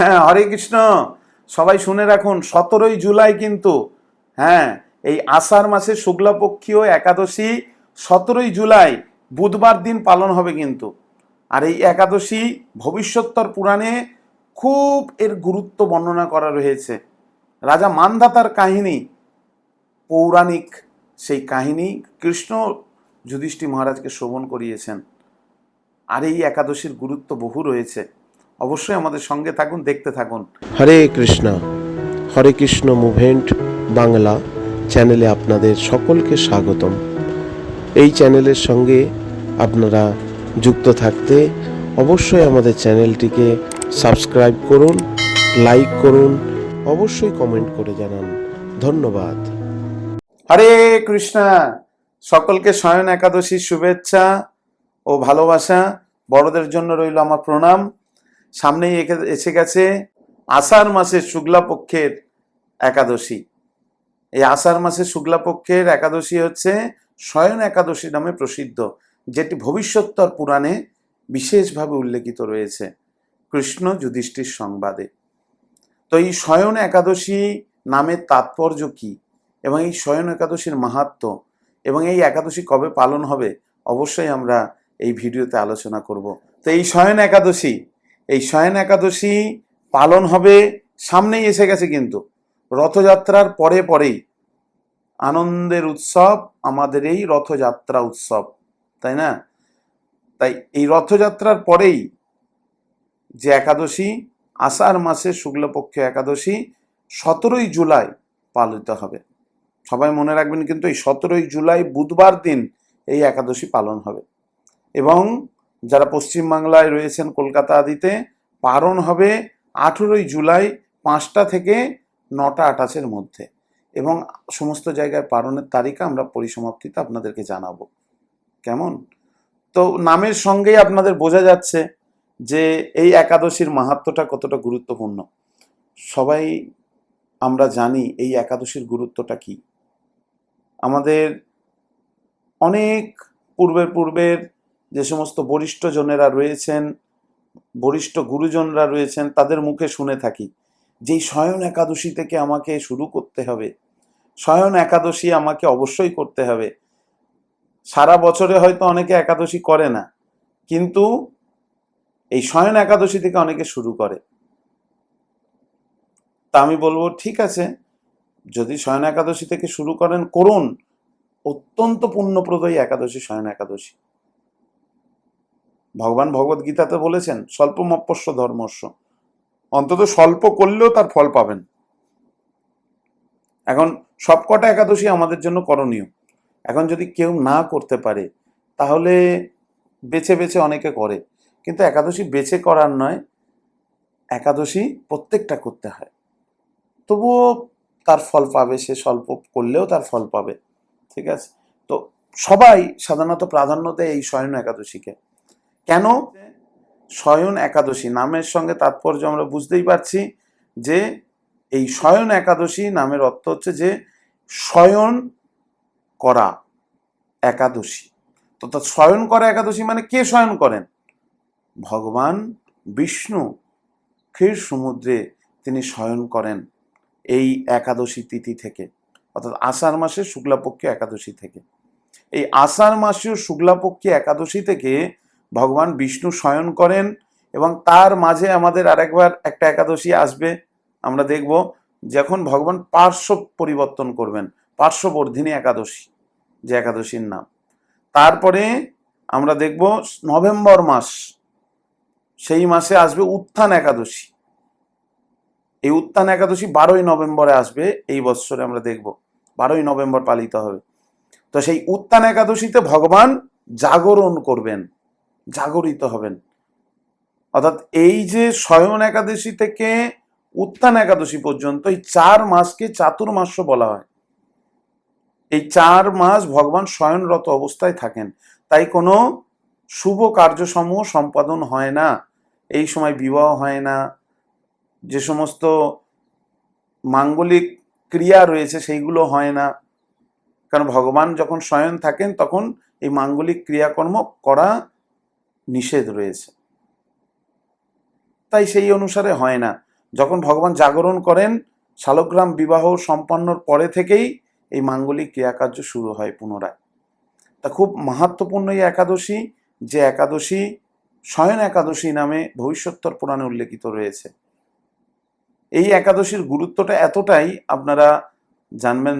হ্যাঁ হরে কৃষ্ণ। সবাই শুনে রাখুন, সতেরোই জুলাই কিন্তু হ্যাঁ এই আষাঢ় মাসের শুক্লাপক্ষীয় একাদশী সতেরোই জুলাই, বুধবার দিন পালন হবে কিন্তু। আর এই একাদশী ভবিষ্যত্তর পুরাণে খুব এর গুরুত্ব বর্ণনা করা রয়েছে। রাজা মানধাতার কাহিনী, পৌরাণিক সেই কাহিনী, কৃষ্ণ যুধিষ্ঠি মহারাজকে শ্রবণ করিয়েছেন। আর এই একাদশীর গুরুত্ব বহু রয়েছে। অবশ্যই আমাদের সঙ্গে থাকুন দেখতে থাকুন। হরে কৃষ্ণ হরে কৃষ্ণ মুভেন্ট বাংলা চ্যানেলে আপনাদের সকলকে স্বাগতম। এই চ্যানেলের সঙ্গে আপনারা যুক্ত থাকতে অবশ্যই আমাদের চ্যানেলটিকে সাবস্ক্রাইব করুন লাইক করুন অবশ্যই কমেন্ট করে জানান। ধন্যবাদ। হরে কৃষ্ণা সকলকে শয়ন একাদশীর শুভেচ্ছা ও ভালোবাসা। বড়দের জন্য রইল আমার প্রণাম। সামনেই এসে গেছে আষাঢ় মাসের শুক্লাপক্ষের একাদশী। এই আষাঢ় মাসের শুক্লাপক্ষের একাদশী হচ্ছে শয়ন একাদশী নামে প্রসিদ্ধ, যেটি ভবিষ্যত্তর পুরাণে বিশেষভাবে উল্লেখিত রয়েছে কৃষ্ণ যুধিষ্ঠির সংবাদে। তো এই শয়ন একাদশী নামের তাৎপর্য কি? এবং এই শয়ন একাদশীর মাহাত্ম এবং এই একাদশী কবে পালন হবে? অবশ্যই আমরা এই ভিডিওতে আলোচনা করব। তো এই শয়ন একাদশী এই শয়ন একাদশী পালন হবে, সামনেই এসে গেছে কিন্তু। রথযাত্রার পরে পরেই। আনন্দের উৎসব, আমাদের এই রথযাত্রা উৎসব, তাই না? তাই এই রথযাত্রার পরেই যে একাদশী, আষাঢ় মাসের শুক্লপক্ষ একাদশী, সতেরোই জুলাই পালিত হবে। সবাই মনে রাখবেন কিন্তু এই সতেরোই জুলাই বুধবার দিন এই একাদশী পালন হবে। এবং যারা পশ্চিমবাংলায় রয়েছেন কলকাতা আদিতে পালন হবে আঠেরোই জুলাই পাঁচটা থেকে নটা আটাশের মধ্যে। এবং সমস্ত জায়গায় পালনের তারিখ আমরা পরিসমাপ্তিতে আপনাদেরকে জানাব। কেমন? তো নামের সঙ্গেই আপনাদের বোঝা যাচ্ছে যে এই একাদশীর মাহাত্মটা কতটা গুরুত্বপূর্ণ। সবাই আমরা জানি এই একাদশীর গুরুত্বটা কি। আমাদের অনেক পূর্বের পূর্বের যে সমস্ত বরিষ্ঠ জনেরা রয়েছেন, বরিষ্ঠ গুরুজনরা রয়েছেন, তাদের মুখে শুনে থাকি। যে এই শয়ন একাদশী থেকে আমাকে শুরু করতে হবে শয়ন একাদশী আমাকে অবশ্যই করতে হবে। সারা বছরে হয়তো অনেকে একাদশী করে না, কিন্তু এই শয়ন একাদশী থেকে অনেকে শুরু করে। তা আমি বলব, ঠিক আছে, যদি শয়ন একাদশী থেকে শুরু করেন, করুন। অত্যন্ত পুণ্যপ্রদয়ী একাদশী শয়ন একাদশী। ভগবান ভগবত গীতাতে বলেছেন, স্বল্প মপস্য ধর্মস্য। অন্তত স্বল্প করলেও তার ফল পাবেন। এখন সবকটা একাদশী আমাদের জন্য করণীয়। এখন যদি কেউ না করতে পারে, তাহলে বেছে বেছে অনেকে করে। কিন্তু একাদশী বেছে করার নয়, একাদশী প্রত্যেকটা করতে হয়। তবুও তার ফল পাবে, সে স্বল্প করলেও তার ফল পাবে। ঠিক আছে? তো সবাই সাধারণত প্রাধান্য দেয় এই শয়ন একাদশীকে কেন? শয়ন একাদশী নামের সঙ্গে তাৎপর্য আমরা বুঝতেই পারছি যে এই শয়ন একাদশী নামের অর্থ হচ্ছে যে শয়ন করা একাদশী। তো তা শয়ন করা একাদশী মানে কে শয়ন করেন? ভগবান বিষ্ণু। ক্ষীর সমুদ্রে তিনি শয়ন করেন এই একাদশী তিথি থেকে, অর্থাৎ আষাঢ় মাসের শুক্লাপক্ষী একাদশী থেকে। এই আষাঢ় মাসের শুক্লাপক্ষী একাদশী থেকে ভগবান বিষ্ণু শয়ন করেন এবং তার মাঝে আমাদের আরেকবার একটা একাদশী আসবে, আমরা দেখব যখন ভগবান পার্শ্ব পরিবর্তন করবেন, পার্শ্ববর্ধিনী একাদশী, যে একাদশীর নাম। তারপরে আমরা দেখব নভেম্বর মাস, সেই মাসে আসবে উত্থান একাদশী। এই উত্থান একাদশী বারোই নভেম্বরে আসবে, এই বৎসরে আমরা দেখব, বারোই নভেম্বর পালিত হবে। তো সেই উত্থান একাদশীতে ভগবান জাগরণ করবেন। জাগরিত হবেন। অর্থাৎ এই যে শয়ন একাদশী থেকে উত্থান একাদশী পর্যন্ত এই চার মাসকে চাতুর্মাস্য বলা হয়। এই চার মাস ভগবান শয়নরত অবস্থায় থাকেন। তাই কোনো শুভ কার্যসমূহ সম্পাদন হয় না। এই সময় বিবাহ হয় না। যে সমস্ত মাঙ্গলিক ক্রিয়া রয়েছে সেইগুলো হয় না। কারণ ভগবান যখন শয়ন থাকেন তখন এই মাঙ্গলিক ক্রিয়াকর্ম করা নিষেধ রয়েছে। তাই সেই অনুসারে হয় না। যখন ভগবান জাগরণ করেন, শালগ্রাম বিবাহ সম্পন্নর পরে থেকেই এই মাঙ্গলিক ক্রিয়াকার্য শুরু হয় পুনরায়। তা খুব মাহাত্মপূর্ণ এই একাদশী, যে একাদশী শয়ন একাদশী নামে ভবিষ্যত্তর পুরাণে উল্লেখিত রয়েছে। এই একাদশীর গুরুত্বটা এতটাই, আপনারা জানবেন,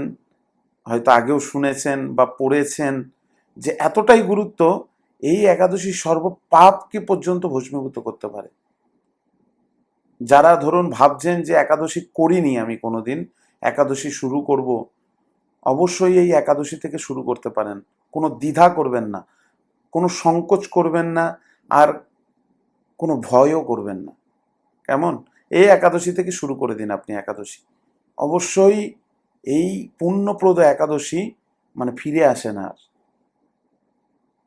হয়তো আগেও শুনেছেন বা পড়েছেন, যে এতটাই গুরুত্ব এই একাদশী সর্ব পাপকে পর্যন্ত ভস্মীভূত করতে পারে। যারা ধরুন ভাবছেন যে একাদশী করিনি আমি কোনোদিন, একাদশী শুরু করব, অবশ্যই এই একাদশী থেকে শুরু করতে পারেন। কোনো দ্বিধা করবেন না, কোনো সংকোচ করবেন না, আর কোনো ভয়ও করবেন না। কেমন? এই একাদশী থেকে শুরু করে দিন আপনি একাদশী। অবশ্যই এই পুণ্যপ্রদ একাদশী মানে ফিরে আসে না আর।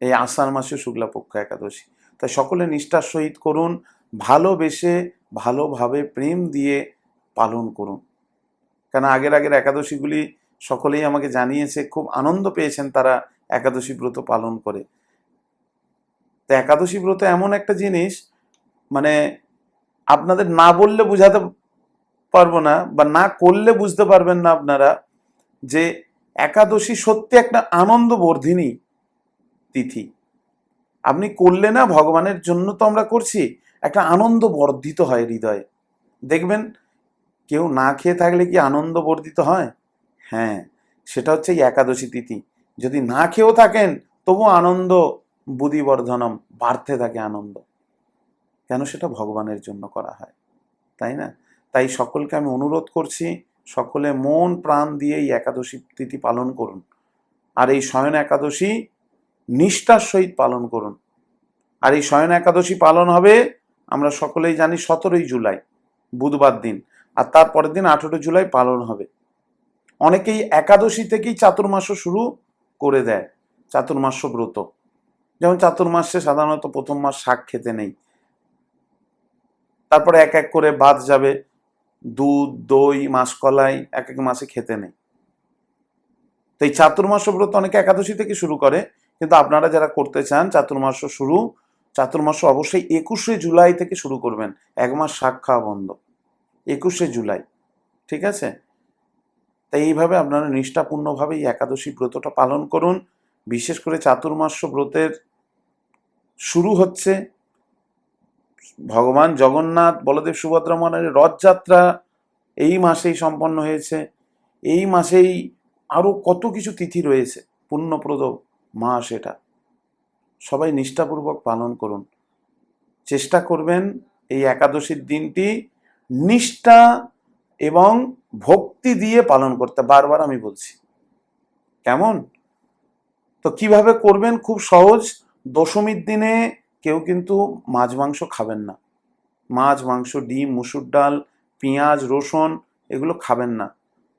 এই আষাঢ় মাসে শুক্লাপক্ষ একাদশী। তাই সকলে নিষ্ঠার সহিত করুন, ভালোবেসে ভালোভাবে প্রেম দিয়ে পালন করুন। কেন আগের আগের একাদশীগুলি সকলেই আমাকে জানিয়েছে, খুব আনন্দ পেয়েছেন তারা একাদশী ব্রত পালন করে। তো একাদশী ব্রত এমন একটা জিনিস মানে আপনাদের না বললে বোঝাতে পারব না বা না করলে বুঝতে পারবেন না আপনারা যে একাদশী সত্যি একটা আনন্দ বর্ধিনী তিথি। আপনি করলে না ভগবানের জন্য তো আমরা করছি, একটা আনন্দ বর্ধিত হয় হৃদয়ে। দেখবেন, কেউ না খেয়ে থাকলে কি আনন্দ বর্ধিত হয়? হ্যাঁ সেটা হচ্ছে একাদশী তিথি। যদি না খেয়েও থাকেন তবু আনন্দ, বুদ্ধিবর্ধনম, বাড়তে থাকে আনন্দ। কেন সেটা ভগবানের জন্য করা হয়, তাই না? তাই সকলকে আমি অনুরোধ করছি, সকলে মন, প্রাণ দিয়ে এই একাদশী তিথি পালন করুন। আর এই শয়ন একাদশী নিষ্ঠার সহিত পালন করুন। আর এই শয়ন একাদশী পালন হবে, আমরা সকলেই জানি, সতেরোই জুলাই, বুধবার দিন। আর তার পরের দিন আঠেরো জুলাই পালন হবে। অনেকেই একাদশী থেকেই চাতুর্মাস শুরু করে দেয়, চাতুর্মাস ব্রত। যেমন চাতুর্মাসে সাধারণত প্রথম মাস শাক খেতে নেই। তারপরে এক এক করে বাদ যাবে, দুধ, দই, মাসকলাই এক এক মাসে খেতে নেই। তো এই চাতুর্মাস ব্রত অনেকে একাদশী থেকে শুরু করে কিন্তু আপনারা যারা করতে চান, চাতুর্মাস শুরু, চাতুর্মাস অবশ্যই একুশে জুলাই থেকে শুরু করবেন। এক মাস খাওয়া বন্ধ। একুশে জুলাই। ঠিক আছে? তাই এইভাবে আপনারা নিষ্ঠাপূর্ণভাবে এই একাদশী ব্রতটা পালন করুন। বিশেষ করে চাতুর্মাস্য ব্রতের শুরু হচ্ছে। ভগবান জগন্নাথ, বলদেব সুভদ্রা মহারাজের রথযাত্রা এই মাসেই সম্পন্ন হয়েছে। এই মাসেই আরও কত কিছু তিথি রয়েছে, পুণ্যপ্রদ মাস এটা সবাই নিষ্ঠাপূর্বক পালন করুন। চেষ্টা করবেন এই একাদশীর দিনটি নিষ্ঠা এবং ভক্তি দিয়ে পালন করতে। বারবার আমি বলছি। কেমন? তো কীভাবে করবেন? খুব সহজ। দশমীর দিনে কেউ কিন্তু মাছ, মাংস খাবেন না। মাছ, মাংস, ডিম, মুসুর ডাল, পেঁয়াজ, রসুন এগুলো খাবেন না।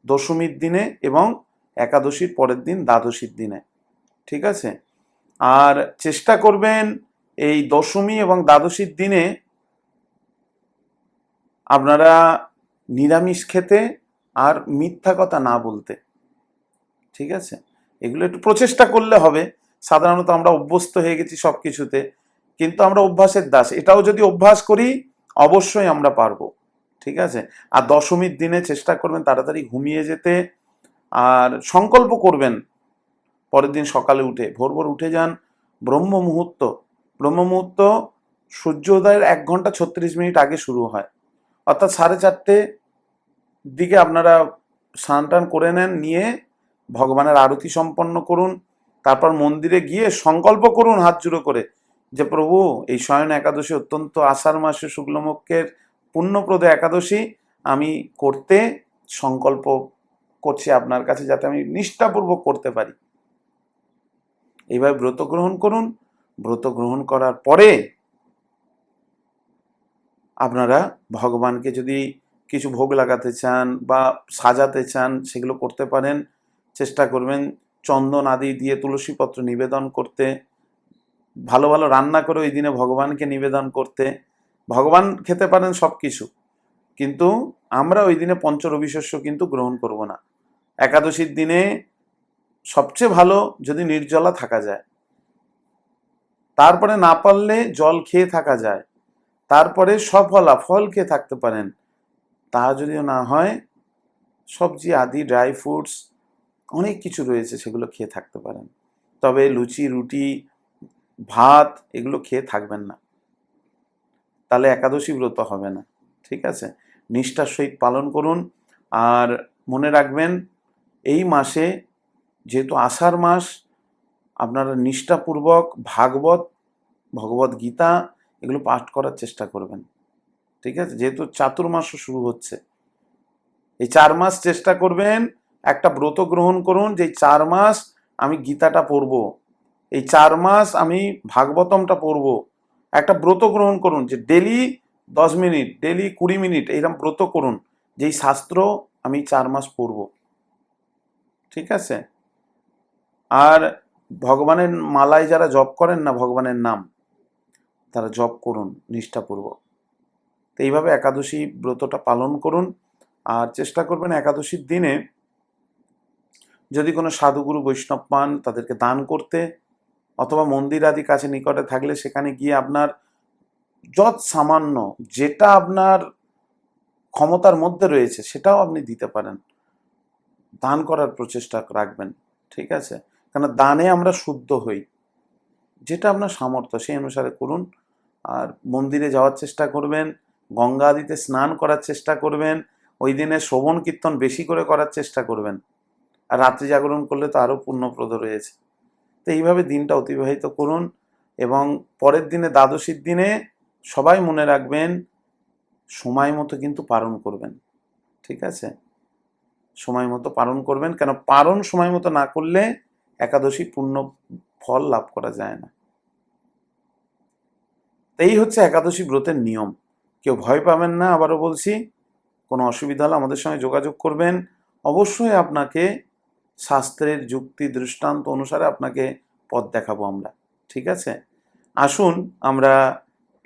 দশমীর দিনে এবং একাদশীর পরের দিন, দ্বাদশীর দিনে। ঠিক আছে? আর চেষ্টা করবেন এই দশমী এবং দ্বাদশীর দিনে আপনারা নিরামিষ খেতে আর মিথ্যা কথা না বলতে। ঠিক আছে? এগুলো একটু প্রচেষ্টা করলে হবে। সাধারণত আমরা অভ্যস্ত হয়ে গেছি সব কিছুতে কিন্তু আমরা অভ্যাসের দাস। এটাও যদি অভ্যাস করি, অবশ্যই আমরা পারব। ঠিক আছে? আর দশমীর দিনে চেষ্টা করবেন তাড়াতাড়ি ঘুমিয়ে যেতে। আর সংকল্প করবেন পরের দিন সকালে উঠে, ভোর ভোর উঠে যান ব্রহ্ম মুহূর্ত। ব্রহ্ম মুহূর্ত সূর্যোদয়ের এক ঘণ্টা ছত্রিশ মিনিট আগে শুরু হয়। অর্থাৎ সাড়ে চারটে দিকে আপনারা স্নান টান করে নেন, নিয়ে ভগবানের আরতি সম্পন্ন করুন, তারপর মন্দিরে গিয়ে সংকল্প করুন হাত জুড়ো করে যে, প্রভু, এই শয়ন একাদশী অত্যন্ত আষাঢ় মাসে শুক্লমক্ষের পুণ্যপ্রদ একাদশী, আমি করতে সংকল্প করছি আপনার কাছে যাতে আমি নিষ্ঠাপূর্বক করতে পারি। এইভাবে ব্রত গ্রহণ করুন। ব্রত গ্রহণ করার পরে আপনারা ভগবানকে যদি কিছু ভোগ লাগাতে চান বা সাজাতে চান, সেগুলো করতে পারেন। চেষ্টা করবেন চন্দন আদি দিয়ে তুলসীপত্র নিবেদন করতে। ভালো ভালো রান্না করে ওই দিনে ভগবানকে নিবেদন করতে। ভগবান খেতে পারেন সব কিছু কিন্তু আমরা ওই দিনে পঞ্চরবিশস্য কিন্তু গ্রহণ করব না। একাদশীর দিনে সবচেয়ে ভালো যদি নির্জলা থাকা যায়। তারপরে না পারলে জল খেয়ে থাকা যায়। তারপরে সফলা ফল খেয়ে থাকতে পারেন। তা যদিও না হয়, সবজি, আদি ড্রাই ফ্রুটস অনেক কিছু রয়েছে সেগুলো খেয়ে থাকতে পারেন। তবে লুচি, রুটি, ভাত এগুলো খেয়ে থাকবেন না। তাহলে একাদশী ব্রত হবে না, ঠিক আছে? নিষ্ঠার সহিত পালন করুন। আর মনে রাখবেন, এই মাসে যেহেতু আষাঢ় মাস, আপনারা নিষ্ঠাপূর্বক ভাগবত, ভগবত গীতা এগুলো পাঠ করার চেষ্টা করবেন। ঠিক আছে? যেহেতু চাতুর্মাসও শুরু হচ্ছে। এই চার মাস চেষ্টা করবেন একটা ব্রত গ্রহণ করুন যে চার মাস আমি গীতাটা পড়ব। এই চার মাস আমি ভাগবতমটা পড়ব। একটা ব্রত গ্রহণ করুন যে ডেলি দশ মিনিট, ডেলি কুড়ি মিনিট এইরকম ব্রত করুন যেই শাস্ত্র আমি চার মাস পড়ব। ঠিক আছে? আর ভগবানের মালায় যারা জপ করেন না ভগবানের নাম, তারা জপ করুন, নিষ্ঠাপূর্বক। তো এইভাবে একাদশী ব্রতটা পালন করুন। আর চেষ্টা করবেন একাদশীর দিনে যদি কোনো সাধুগুরু বৈষ্ণব পান তাদেরকে দান করতে, অথবা মন্দির আদি কাছে নিকটে থাকলে সেখানে গিয়ে আপনার যৎ সামান্য যেটা আপনার ক্ষমতার মধ্যে রয়েছে সেটাও আপনি দিতে পারেন। দান করার প্রচেষ্টা রাখবেন, ঠিক আছে? কেন দানে আমরা শুদ্ধ হই। যেটা আপনার সামর্থ্য, সেই অনুসারে করুন। আর মন্দিরে যাওয়ার চেষ্টা করবেন, গঙ্গা আদিতে স্নান করার চেষ্টা করবেন, ওই দিনে শোভন কীর্তন বেশি করে করার চেষ্টা করবেন। আর রাত্রি জাগরণ করলে তো আরও পুণ্যপ্রদ রয়েছে। তো এইভাবে দিনটা অতিবাহিত করুন এবং পরের দিনে, দ্বাদশীর দিনে সবাই মনে রাখবেন, সময় মতো কিন্তু পালন করবেন। ঠিক আছে? সময় মতো পালন করবেন, কেন পালন সময় মতো না করলে একাদশী পূর্ণ ফল লাভ করা যায় না। তো এই হচ্ছে একাদশী ব্রতের নিয়ম। কেউ ভয় পাবেন না, আবারও বলছি, কোনো অসুবিধা হলে আমাদের সঙ্গে যোগাযোগ করবেন। অবশ্যই আপনাকে শাস্ত্রের যুক্তি দৃষ্টান্ত অনুসারে আপনাকে পথ দেখাবো আমরা, ঠিক আছে? আসুন, আমরা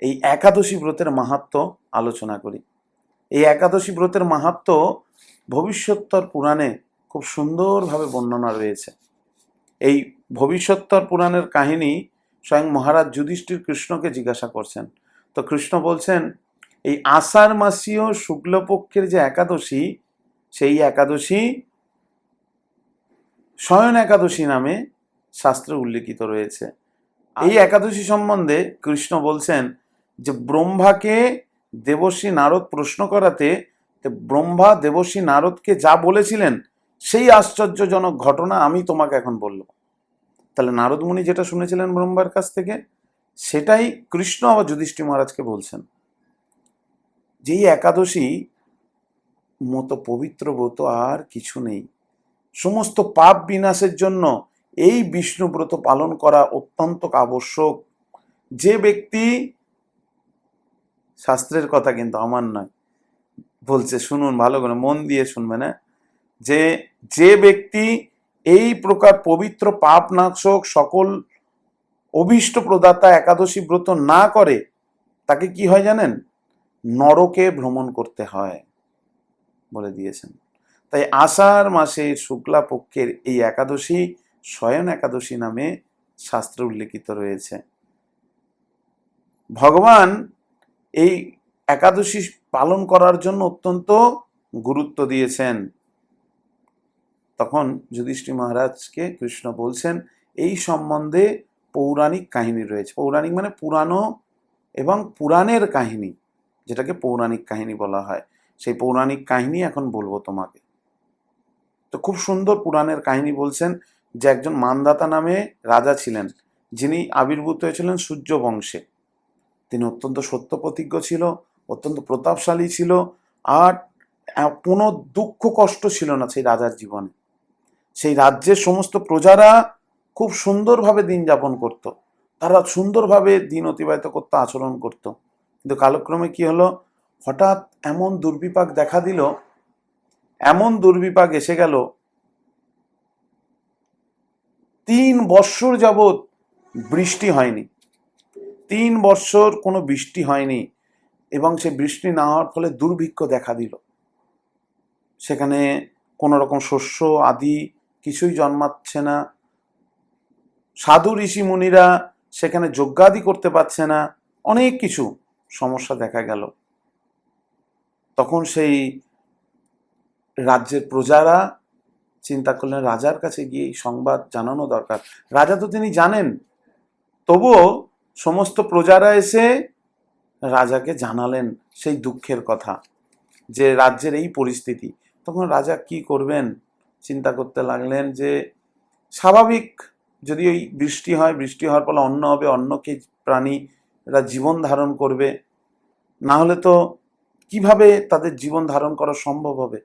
এই একাদশী ব্রতের মাহাত্ম আলোচনা করি। এই একাদশী ব্রতের মাহাত্ম ভবিষ্যত্তর পুরাণে খুব সুন্দরভাবে বর্ণনা রয়েছে। এই ভবিষ্যত্তর পুরাণের কাহিনী স্বয়ং মহারাজ যুধিষ্ঠির কৃষ্ণকে জিজ্ঞাসা করছেন। তো কৃষ্ণ বলছেন, এই আষাঢ় মাসীয় শুক্লপক্ষের যে একাদশী, সেই একাদশী শয়ন একাদশী নামে শাস্ত্রে উল্লেখিত রয়েছে। এই একাদশী সম্বন্ধে কৃষ্ণ বলছেন যে, ব্রহ্মাকে দেবশ্রী নারদ প্রশ্ন করাতে ব্রহ্মা দেবশ্রী নারদকে যা বলেছিলেন সেই আশ্চর্যজনক ঘটনা আমি তোমাকে এখন বলব তাহলে নারদ মুনি যেটা শুনেছিলেন ব্রহ্মার কাছ থেকে, সেটাই কৃষ্ণ আবার যুধিষ্ঠির মহারাজকে বলছেন। যেই একাদশী মতো পবিত্র ব্রত আর কিছু নেই। সমস্ত পাপ বিনাশের জন্য এই বিষ্ণু ব্রত পালন করা অত্যন্ত আবশ্যক। যে ব্যক্তি, শাস্ত্রের কথা কিন্তু আমার নয়। বলছে, শুনুন ভালো করে, মন দিয়ে শুনবেন হ্যাঁ? যে যে ব্যক্তি এই প্রকার পবিত্র পাপ নাশক সকল অভীষ্ট প্রদাতা একাদশী ব্রত না করে, তাকে কি হয় জানেন? নরকে ভ্রমণ করতে হয় বলে দিয়েছেন। তাই আষাঢ় মাসের শুক্লা পক্ষের এই একাদশী স্বয়ন একাদশী নামে শাস্ত্রে উল্লেখিত রয়েছে। ভগবান এই একাদশী পালন করার জন্য অত্যন্ত গুরুত্ব দিয়েছেন। তখন যুধিষ্ঠির মহারাজকে কৃষ্ণ বলছেন, এই সম্বন্ধে পৌরাণিক কাহিনী রয়েছে। পৌরাণিক মানে পুরানো এবং পুরাণের কাহিনী, যেটাকে পৌরাণিক কাহিনী বলা হয়। সেই পৌরাণিক কাহিনী এখন বলব তোমাকে। তো খুব সুন্দর পুরাণের কাহিনী বলছেন যে একজন মানদাতা নামে রাজা ছিলেন, যিনি আবির্ভূত হয়েছিলেন সূর্য বংশে। তিনি অত্যন্ত সত্য প্রতিজ্ঞ ছিল, অত্যন্ত প্রতাপশালী ছিল, আর কোনো দুঃখ কষ্ট ছিল না সেই রাজার জীবনে। সেই রাজ্যের সমস্ত প্রজারা খুব সুন্দরভাবে দিন যাপন করত। তারা সুন্দরভাবে দিন অতিবাহিত করতো, আচরণ করত। কিন্তু কালক্রমে কি হলো? হঠাৎ এমন দুর্বিপাক দেখা দিল, এমন দুর্বিপাক এসে গেল, তিন বৎসর যাবৎ বৃষ্টি হয়নি। তিন বৎসর কোনো বৃষ্টি হয়নি এবং সে বৃষ্টি না হওয়ার ফলে দুর্ভিক্ষ দেখা দিল। সেখানে কোনো রকম শস্য আদি কিছুই জন্মাচ্ছে না। সাধু, ঋষি, মুনিরা সেখানে যজ্ঞাদি করতে পারছে না। অনেক কিছু সমস্যা দেখা গেল। তখন সেই রাজ্যের প্রজারা চিন্তা করলেন, রাজার কাছে গিয়ে সংবাদ জানানো দরকার। রাজা তো তিনি জানেন। তবুও সমস্ত প্রজারা এসে রাজাকে জানালেন সেই দুঃখের কথা, যে রাজ্যের এই পরিস্থিতি। তখন রাজা কি করবেন? চিন্তা করতে লাগলেন যে স্বাভাবিক যদি ওই বৃষ্টি হয়, বৃষ্টি হওয়ার ফলে অন্ন হবে, অন্নকে প্রাণীরা জীবন ধারণ করবে, না হলে তো কীভাবে তাদের জীবন ধারণ করা সম্ভব হবে?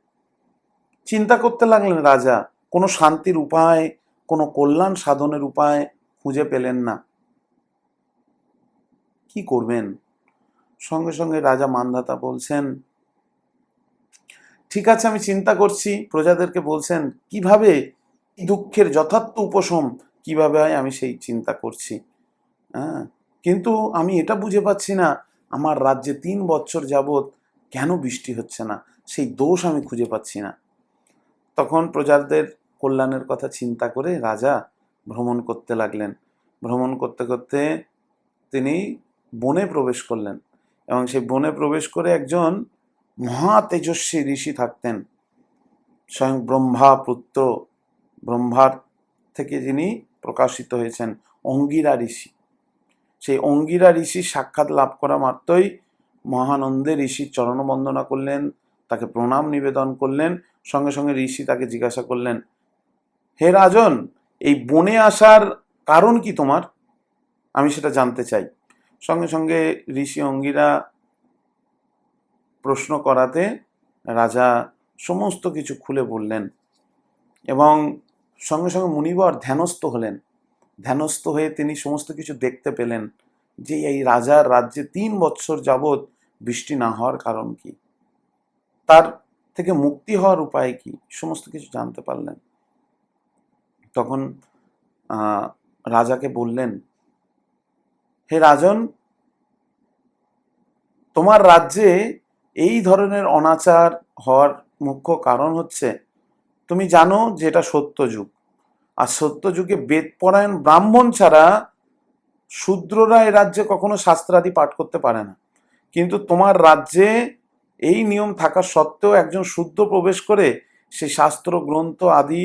চিন্তা করতে লাগলেন রাজা, কোনো শান্তির উপায়, কোনো কল্যাণ সাধনের উপায় খুঁজে পেলেন না। কি করবেন? সঙ্গে সঙ্গে রাজা মান্ধাতা বলছেন ঠিক আছে, আমি চিন্তা করছি। প্রজাদেরকে বলছেন, কীভাবে দুঃখের যথার্থ উপশম, কীভাবে হয়? আমি সেই চিন্তা করছি। হ্যাঁ কিন্তু আমি এটা বুঝে পাচ্ছি না, আমার রাজ্যে তিন বছর যাবৎ কেন বৃষ্টি হচ্ছে না? সেই দোষ আমি খুঁজে পাচ্ছি না। তখন প্রজাদের কল্যাণের কথা চিন্তা করে রাজা ভ্রমণ করতে লাগলেন। ভ্রমণ করতে করতে তিনি বনে প্রবেশ করলেন এবং সেই বনে প্রবেশ করে একজন মহা তেজস্বী ঋষি থাকতেন। স্বয়ং ব্রহ্মা পুত্র ব্রহ্মার থেকে যিনি প্রকাশিত হয়েছেন অঙ্গিরা ঋষি। সেই অঙ্গিরা ঋষি সাক্ষাৎ লাভ করা মাত্রই মহানন্দে ঋষির চরণ বন্দনা করলেন, তাকে প্রণাম নিবেদন করলেন, সঙ্গে সঙ্গে ঋষি তাকে জিজ্ঞাসা করলেন, হে রাজন, এই বনে আসার কারণ কি তোমার? আমি সেটা জানতে চাই। সঙ্গে সঙ্গে ঋষি অঙ্গিরা প্রশ্ন করাতে রাজা সমস্ত কিছু খুলে বললেন এবং সঙ্গে সঙ্গে মুনিবর ধ্যানস্থ হলেন। ধ্যানস্থ হয়ে তিনি সমস্ত কিছু দেখতে পেলেন যে এই রাজার রাজ্যে তিন বৎসর যাবৎ বৃষ্টি না হওয়ার কারণ কি? তার থেকে মুক্তি হওয়ার উপায় কি? সমস্ত কিছু জানতে পারলেন। তখন রাজাকে বললেন, হে রাজন, তোমার রাজ্যে এই ধরনের অনাচার হওয়ার মুখ্য কারণ হচ্ছে, তুমি জানো যে এটা সত্য যুগ। আর সত্য যুগে বেদপরায়ণ ব্রাহ্মণ ছাড়া শূদ্ররা এ রাজ্যে কখনো শাস্ত্রাদি পাঠ করতে পারে না। কিন্তু তোমার রাজ্যে এই নিয়ম থাকা সত্ত্বেও একজন শুদ্ধ প্রবেশ করে সে শাস্ত্র, গ্রন্থ আদি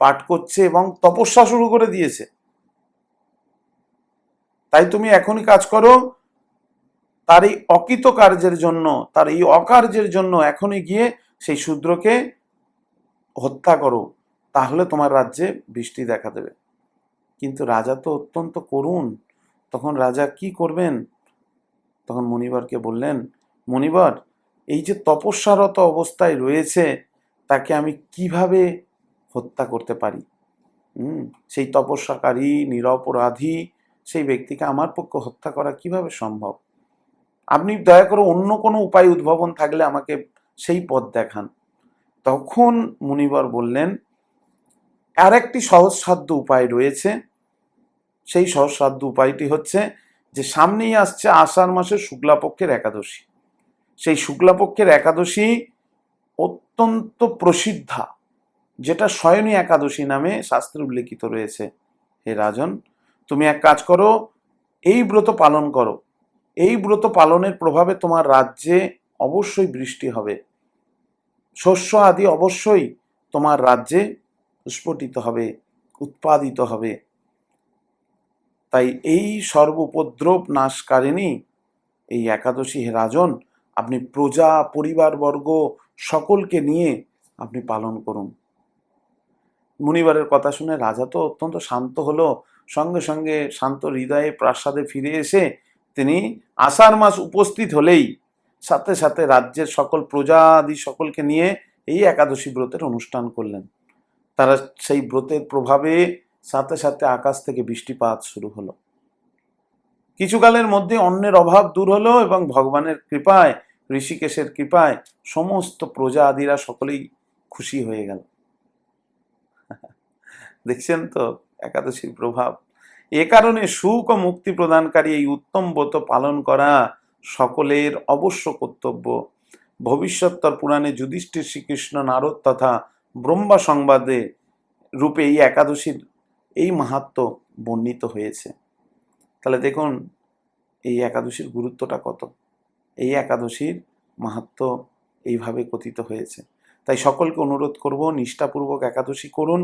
পাঠ করছে এবং তপস্যা শুরু করে দিয়েছে। তাই তুমি এখনই কাজ করো তার এই অকৃত কার্যের জন্য, তার এই অকার্যের জন্য এখনই গিয়ে সেই শূদ্রকে হত্যা করো, তাহলে তোমার রাজ্যে বৃষ্টি দেখা দেবে। কিন্তু রাজা তো অত্যন্ত করুণ। তখন রাজা কি করবেন? তখন মণিবারকে বললেন, মণিবার, এই যে তপস্যারত অবস্থায় রয়েছে, তাকে আমি কীভাবে হত্যা করতে পারি? সেই তপস্যাকারী, নিরপরাধী, সেই ব্যক্তিকে আমার পক্ষে হত্যা করা কীভাবে সম্ভব? আপনি দয়া করে অন্য কোনো উপায় উদ্ভাবন থাকলে আমাকে সেই পথ দেখান। তখন মুনিবর বললেন আর একটি সহজসাধ্য উপায় রয়েছে। সেই সহজসাধ্য উপায়টি হচ্ছে যে সামনেই আসছে আষাঢ় মাসের শুক্লাপক্ষের একাদশী। সেই শুক্লাপক্ষের একাদশী অত্যন্ত প্রসিদ্ধা, যেটা স্বয়নী একাদশী নামে শাস্ত্রে উল্লেখিত রয়েছে। হে রাজন, তুমি এক কাজ করো, এই ব্রত পালন করো। এই ব্রত পালনের প্রভাবে তোমার রাজ্যে অবশ্যই বৃষ্টি হবে। শস্য আদি অবশ্যই তোমার রাজ্যে স্ফুটিত হবে, উৎপাদিত হবে। তাই এই সর্বোপদ্রব নাশকারিণী, এই একাদশী হে রাজন, আপনি প্রজা, পরিবারবর্গ সকলকে নিয়ে আপনি পালন করুন। মুনিবারের কথা শুনে রাজা তো অত্যন্ত শান্ত হলো, সঙ্গে সঙ্গে শান্ত হৃদয়ে প্রাসাদে ফিরে এসে তিনি আষাঢ় মাস উপস্থিত হলেই সাথে সাথে রাজ্যের সকল প্রজা আদি সকলকে নিয়ে এই একাদশী ব্রতের অনুষ্ঠান করলেন। তারা সেই ব্রতের প্রভাবে সাথে সাথে আকাশ থেকে বৃষ্টিপাত শুরু হলো। কিছুকালের মধ্যে অন্যের অভাব দূর হলো এবং ভগবানের কৃপায়, ঋষিকেশের কৃপায় সমস্ত প্রজা আদিরা সকলেই খুশি হয়ে গেল। দেখছেন তো একাদশীর প্রভাব? এ কারণে সুখ ও মুক্তি প্রদানকারী এই উত্তম ব্রত পালন করা সকলের অবশ্য কর্তব্য। ভবিষ্যত্তর পুরাণে যুধিষ্ঠির শ্রীকৃষ্ণ নারদ তথা ব্রহ্মা সংবাদে রূপে এই একাদশীর এই মাহাত্ম বর্ণিত হয়েছে। তাহলে দেখুন, এই একাদশীর গুরুত্বটা কত? এই একাদশীর মাহাত্ম এইভাবে কথিত হয়েছে। তাই সকলকে অনুরোধ করব, নিষ্ঠাপূর্বক একাদশী করুন,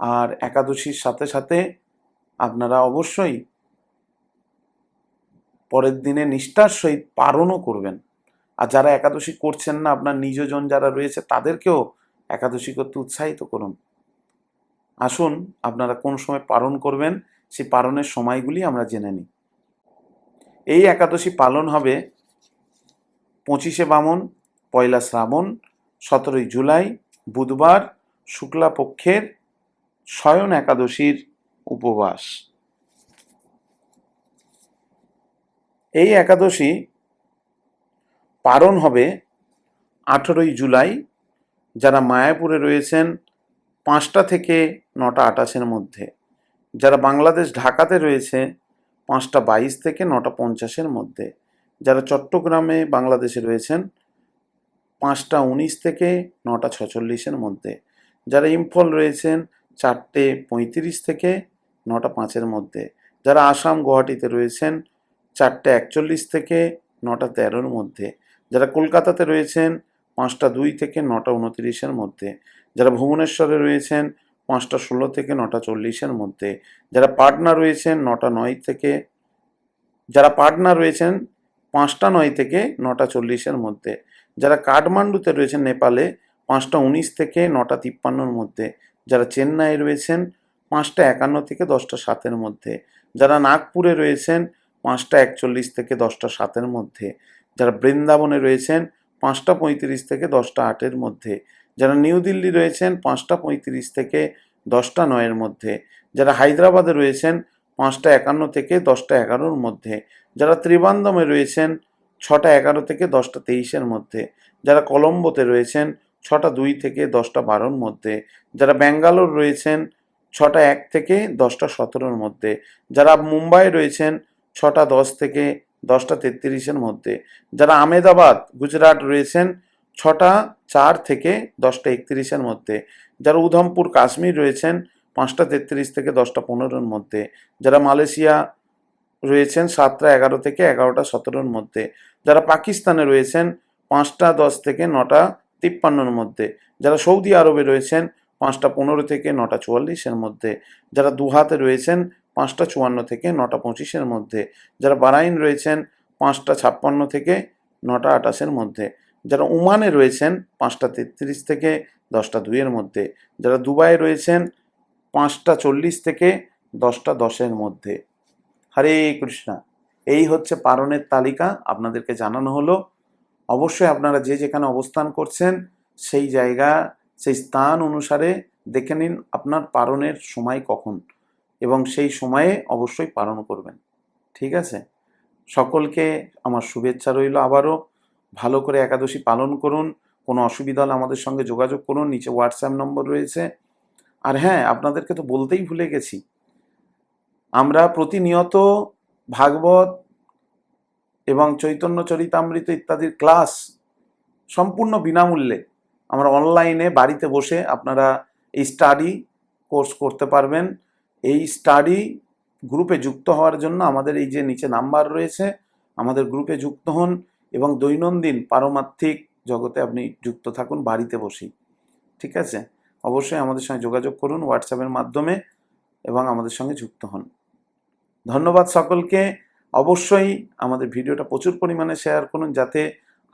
আর একাদশীর সাথে সাথে আপনারা অবশ্যই পরের দিনে নিষ্ঠার সহিত পারণও করবেন। আর যারা একাদশী করছেন না, আপনার নিজজন যারা রয়েছে, তাদেরকেও একাদশী করতে উৎসাহিত করুন। আসুন, আপনারা কোন সময় পালন করবেন, সেই পালনের সময়গুলি আমরা জেনে নিই। এই একাদশী পালন হবে পঁচিশে বামন, পয়লা শ্রাবণ, সতেরোই জুলাই, বুধবার শুক্লাপক্ষের শয়ন একাদশীর উপবাস। এই একাদশী পালন হবে আঠেরোই জুলাই। যারা মায়াপুরে রয়েছেন, পাঁচটা থেকে নটা আটাশের মধ্যে। যারা বাংলাদেশ ঢাকাতে রয়েছে, পাঁচটা বাইশ থেকে নটা পঞ্চাশের মধ্যে। যারা চট্টগ্রামে বাংলাদেশে রয়েছেন, পাঁচটা উনিশ থেকে নটা ছচল্লিশের মধ্যে। যারা ইম্ফল রয়েছেন, চারটে পঁয়ত্রিশ থেকে নটা পাঁচের মধ্যে। যারা আসাম, গুয়াহাটিতে রয়েছেন, চারটে একচল্লিশ থেকে নটা তেরোর মধ্যে। যারা কলকাতাতে রয়েছেন, পাঁচটা দুই থেকে নটা উনত্রিশের মধ্যে। যারা ভুবনেশ্বরে রয়েছেন, পাঁচটা ষোলো থেকে নটা চল্লিশের মধ্যে। যারা পাটনা রয়েছেন, নটা নয় থেকে যারা পাটনা রয়েছেন, পাঁচটা নয় থেকে নটা চল্লিশের মধ্যে। যারা কাঠমান্ডুতে রয়েছেন, নেপালে, পাঁচটা উনিশ থেকে নটা তিপ্পান্নর মধ্যে। যারা চেন্নাই রয়েছেন পাঁচটা একান্ন থেকে দশটা সাতের মধ্যে। যারা নাগপুরে রয়েছেন, পাঁচটা একচল্লিশ থেকে দশটা সাতের মধ্যে। যারা বৃন্দাবনে রয়েছেন, পাঁচটা পঁয়ত্রিশ থেকে দশটা আটের মধ্যে। যারা নিউ দিল্লি রয়েছেন, পাঁচটা পঁয়ত্রিশ থেকে দশটা নয়ের মধ্যে। যারা হায়দ্রাবাদে রয়েছেন, পাঁচটা একান্ন থেকে দশটা এগারোর মধ্যে। যারা ত্রিবান্দমে রয়েছেন, ছটা এগারো থেকে দশটা তেইশের মধ্যে। যারা কলম্বোতে রয়েছেন, ছটা দুই থেকে দশটা বারোর মধ্যে। যারা ব্যাঙ্গালোর রয়েছেন ছটা এক থেকে দশটা সতেরোর মধ্যে। যারা মুম্বাই রয়েছেন, ছটা দশ থেকে দশটা তেত্রিশের মধ্যে। যারা আমেদাবাদ গুজরাট রয়েছেন, ছটা চার থেকে দশটা একত্রিশের মধ্যে। যারা উধমপুর, কাশ্মীর রয়েছেন, পাঁচটা তেত্রিশ থেকে দশটা পনেরোর মধ্যে। যারা মালয়েশিয়া রয়েছেন, সাতটা এগারো থেকে এগারোটা সতেরোর মধ্যে। যারা পাকিস্তানে রয়েছেন, পাঁচটা দশ থেকে নটা তিপ্পান্নর মধ্যে। যারা সৌদি আরবে রয়েছেন পাঁচটা পনেরো থেকে নটা চুয়াল্লিশের মধ্যে। যারা দুহাতে রয়েছেন, পাঁচটা চুয়ান্ন থেকে নটা পঁচিশের মধ্যে। যারা বারাইন রয়েছেন, পাঁচটা ছাপ্পান্ন থেকে নটা আটাশের মধ্যে। যারা ওমানে রয়েছেন, পাঁচটা তেত্রিশ থেকে দশটা দুইয়ের মধ্যে। যারা দুবাইয়ে রয়েছেন, পাঁচটা চল্লিশ থেকে দশটা দশের মধ্যে। হরে কৃষ্ণা। এই হচ্ছে পারণের তালিকা। আপনাদেরকে জানানো হলো। অবশ্যই আপনারা যে যেখানে অবস্থান করছেন, সেই জায়গা সেই স্থান অনুসারে দেখে নিন আপনার পারণের সময় কখন এবং সেই সময়ে অবশ্যই পালন করবেন। ঠিক আছে? সকলকে আমার শুভেচ্ছা রইল আবারও। ভালো করে একাদশী পালন করুন। কোনো অসুবিধা হলে আমাদের সঙ্গে যোগাযোগ করুন। নিচে হোয়াটসঅ্যাপ নম্বর রয়েছে। আর হ্যাঁ আপনাদেরকে তো বলতেই ভুলে গেছি। আমরা প্রতিনিয়ত ভাগবত এবং চৈতন্য চরিতামৃত ইত্যাদির ক্লাস সম্পূর্ণ বিনামূল্যে আমরা অনলাইনে বাড়িতে বসে আপনারা এই স্টাডি কোর্স করতে পারবেন। এই স্টাডি গ্রুপে যুক্ত হওয়ার জন্য আমাদের এই যে নিচে নাম্বার রয়েছে, আমাদের গ্রুপে যুক্ত হন এবং দৈনন্দিন পারমার্থিক জগতে আপনি যুক্ত থাকুন, বাড়িতে বসেই। ঠিক আছে? অবশ্যই আমাদের সঙ্গে যোগাযোগ করুন হোয়াটসঅ্যাপের মাধ্যমে এবং আমাদের সঙ্গে যুক্ত হন। ধন্যবাদ সকলকে। অবশ্যই আমাদের ভিডিওটা প্রচুর পরিমাণে শেয়ার করুন যাতে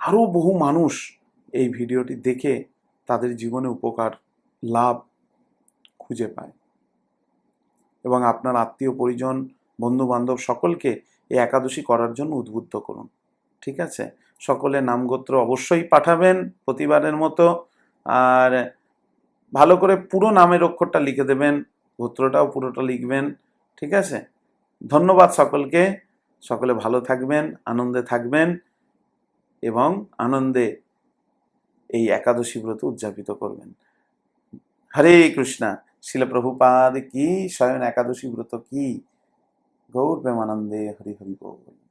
আরও বহু মানুষ এই ভিডিওটি দেখে তাদের জীবনে উপকার, লাভ খুঁজে পায়। এবং আপনার আত্মীয়, পরিজন বন্ধু বান্ধব সকলকে এই একাদশী করার জন্য উদ্বুদ্ধ করুন। ঠিক আছে? সকলে নামগোত্র অবশ্যই পাঠাবেন প্রতিবারের মতো। আর ভালো করে পুরো নামের অক্ষরটা লিখে দেবেন, গোত্রটাও পুরোটা লিখবেন। ঠিক আছে? ধন্যবাদ সকলকে। সকলে ভালো থাকবেন, আনন্দে থাকবেন এবং আনন্দে এই একাদশী ব্রত উদযাপিত করবেন। হরে কৃষ্ণা, শিল প্রভুপাদ কি, স্বয়ং একাদশী ব্রত কি? গৌর প্রেমানন্দে হরি হরি বল।